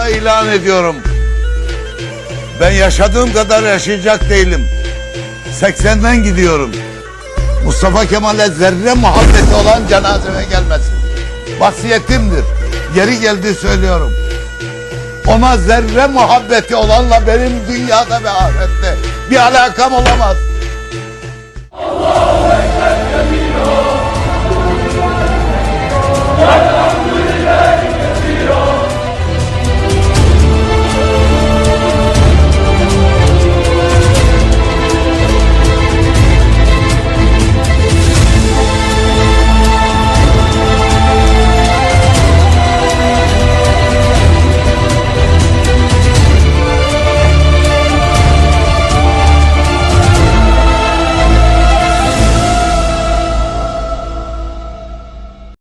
Sana ilan ediyorum. Ben yaşadığım kadar yaşayacak değilim. 80'den gidiyorum. Mustafa Kemal'e zerre muhabbeti olan cenazeme gelmesin. Vasiyetimdir. Yeri geldi söylüyorum. Ona zerre muhabbeti olanla benim dünyada ve ahirette bir alakam olamaz.